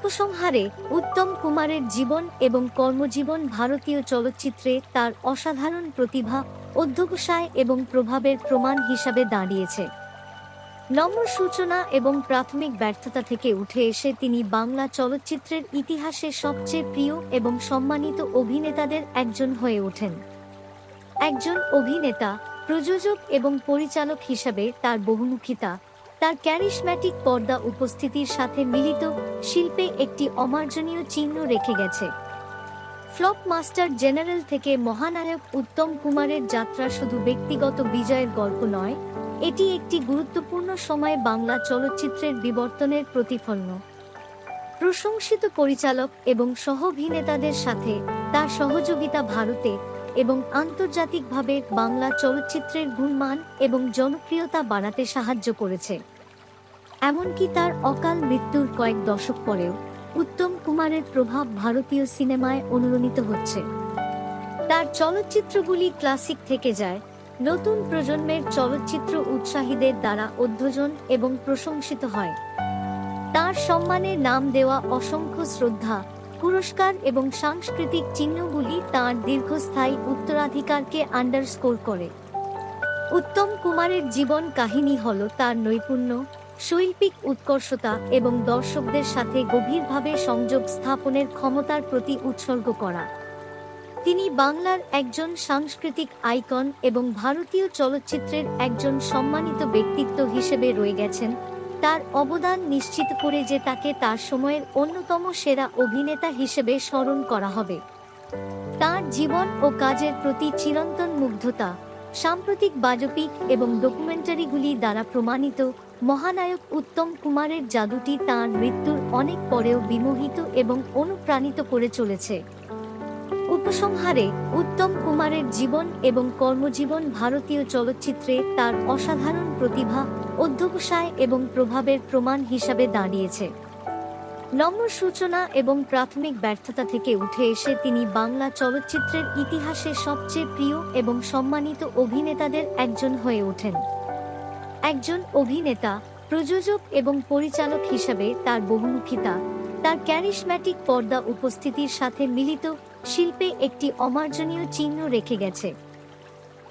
উপসংহারে উত্তম কুমারের জীবন এবং কর্মজীবন ভারতীয় চলচ্চিত্রে তার অসাধারণ প্রতিভা, অধ্যবসায় এবং প্রভাবের প্রমাণ হিসাবে দাঁড়িয়েছে। নম্র সূচনা এবং প্রাথমিক ব্যর্থতা থেকে উঠে এসে তিনি বাংলা চলচ্চিত্রের ইতিহাসে সবচেয়ে প্রিয় এবং সম্মানিত অভিনেতাদের একজন হয়ে ওঠেন। একজন অভিনেতা, প্রযোজক এবং পরিচালক হিসাবে তার বহুমুখিতা তার ক্যারিশম্যাটিক পর্দা উপস্থিতির সাথে মিলিত শিল্পে একটি অমার্জনীয় চিহ্ন রেখে গেছে। ফ্লপ মাস্টার জেনারেল থেকে মহানায়ক উত্তম কুমারের যাত্রা শুধু ব্যক্তিগত বিজয়ের গল্প নয়, এটি একটি গুরুত্বপূর্ণ সময়ে বাংলা চলচ্চিত্রের বিবর্তনের প্রতিফলন। প্রশংসিত পরিচালক এবং সহ-অভিনেতাদের সাথে তার সহযোগিতা ভারতে এবং আন্তর্জাতিকভাবে বাংলা চলচ্চিত্রের গুণমান এবং জনপ্রিয়তা বাড়াতে সাহায্য করেছে। এমনকি তার অকাল মৃত্যুর কয়েক দশক পরেও উত্তম কুমারের প্রভাব ভারতীয় সিনেমায় অনুরণিত হচ্ছে। তার চলচ্চিত্রগুলি ক্লাসিক থেকে যায়, নতুন প্রজন্মের চলচ্চিত্র উৎসাহীদের দ্বারা অধ্যজন এবং প্রশংসিত হয়। তার সম্মানে নাম দেওয়া অসংখ্য শ্রদ্ধা পুরস্কার এবং সাংস্কৃতিক চিহ্নগুলি তার দীর্ঘস্থায়ী উত্তরাধিকারকে আন্ডারস্কোর করে। উত্তম কুমারের জীবন কাহিনী হল তার নৈপুণ্য, শৈল্পিক উৎকর্ষতা এবং দর্শকদের সাথে গভীরভাবে সংযোগ স্থাপনের ক্ষমতার প্রতি উৎসর্গ করা। তিনি বাংলার একজন সাংস্কৃতিক আইকন এবং ভারতীয় চলচ্চিত্রের একজন সম্মানিত ব্যক্তিত্ব হিসেবে রয়ে গেছেন। তার অবদান নিশ্চিত করে যে তাকে তার সময়ের অন্যতম সেরা অভিনেতা হিসেবে স্মরণ করা হবে। তার জীবন ও কাজের প্রতি চিরন্তন মুগ্ধতা, সাম্প্রতিক বাজপিক এবং ডকুমেন্টারিগুলি দ্বারা প্রমাণিত মহানায়ক উত্তম কুমারের জাদুটি তাঁর মৃত্যুর অনেক পরেও বিমোহিত এবং অনুপ্রাণিত করে চলেছে। উপসংহারে উত্তম কুমারের জীবন এবং কর্মজীবন ভারতীয় চলচ্চিত্রে তার অসাধারণ প্রতিভা, অধ্যবসায় এবং প্রভাবের প্রমাণ হিসাবে দাঁড়িয়েছে। নম্র সূচনা এবং প্রাথমিক ব্যর্থতা থেকে উঠে এসে তিনি বাংলা চলচ্চিত্রের ইতিহাসে সবচেয়ে প্রিয় এবং সম্মানিত অভিনেতাদের একজন হয়ে ওঠেন। একজন অভিনেতা, প্রযোজক এবং পরিচালক হিসাবে তার বহুমুখিতা, তার ক্যারিশম্যাটিক পর্দা উপস্থিতির সাথে মিলিত শিল্পে একটি অমার্জনীয় চিহ্ন রেখে গেছে।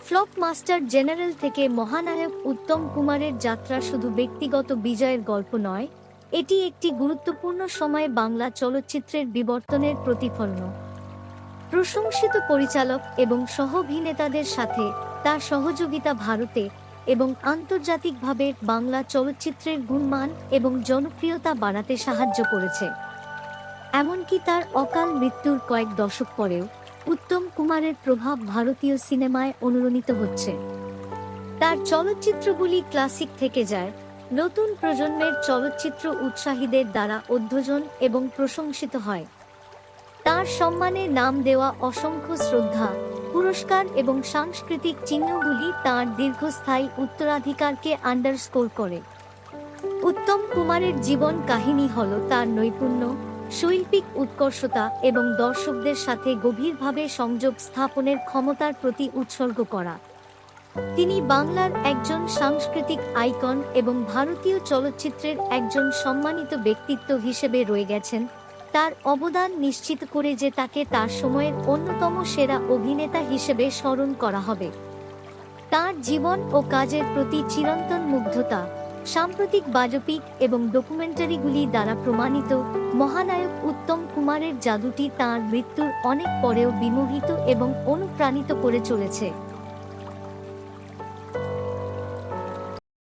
ফ্লপ মাস্টার জেনারেল থেকে মহানায়ক উত্তম কুমারের যাত্রা শুধু ব্যক্তিগত বিজয়ের গল্প নয়, এটি একটি গুরুত্বপূর্ণ সময়ে বাংলা চলচ্চিত্রের বিবর্তনের প্রতিফলন। প্রশংসিত পরিচালক এবং সহ-অভিনেতাদের সাথে তার সহযোগিতা ভারতে এবং আন্তর্জাতিকভাবে বাংলা চলচ্চিত্রের গুণমান এবং জনপ্রিয়তা বাড়াতে সাহায্য করেছে। এমনকি তার অকাল মৃত্যুর কয়েক দশক পরেও উত্তম কুমারের প্রভাব ভারতীয় সিনেমায় অনুরণিত হচ্ছে। তার চলচ্চিত্রগুলি ক্লাসিক থেকে যায়, নতুন প্রজন্মের চলচ্চিত্র উৎসাহীদের দ্বারা অধ্যজন এবং প্রশংসিত হয়। তার সম্মানে নাম দেওয়া অসংখ্য শ্রদ্ধা, পুরস্কার এবং সাংস্কৃতিক চিহ্নগুলি তার দীর্ঘস্থায়ী উত্তরাধিকারকে আন্ডারস্কোর করে। উত্তম কুমারের জীবন কাহিনী হল তার নৈপুণ্য শৈল্পিক উৎকর্ষতা এবং দর্শকদের সাথে গভীরভাবে সংযোগ স্থাপনের ক্ষমতার প্রতি উৎসর্গ করা। তিনি বাংলার একজন সাংস্কৃতিক আইকন এবং ভারতীয় চলচ্চিত্রের একজন সম্মানিত ব্যক্তিত্ব হিসেবে রয়ে গেছেন। তার অবদান নিশ্চিত করে যে তাকে তার সময়ের অন্যতম সেরা অভিনেতা হিসেবে স্মরণ করা হবে। তার জীবন ও কাজের প্রতি চিরন্তন মুগ্ধতা সাম্প্রতিক বায়োপিক এবং ডকুমেন্টারিগুলি দ্বারা প্রমাণিত, মহানায়ক উত্তম কুমারের জাদুটি তাঁর মৃত্যুর অনেক পরেও বিমোহিত এবং অনুপ্রাণিত করে চলেছে।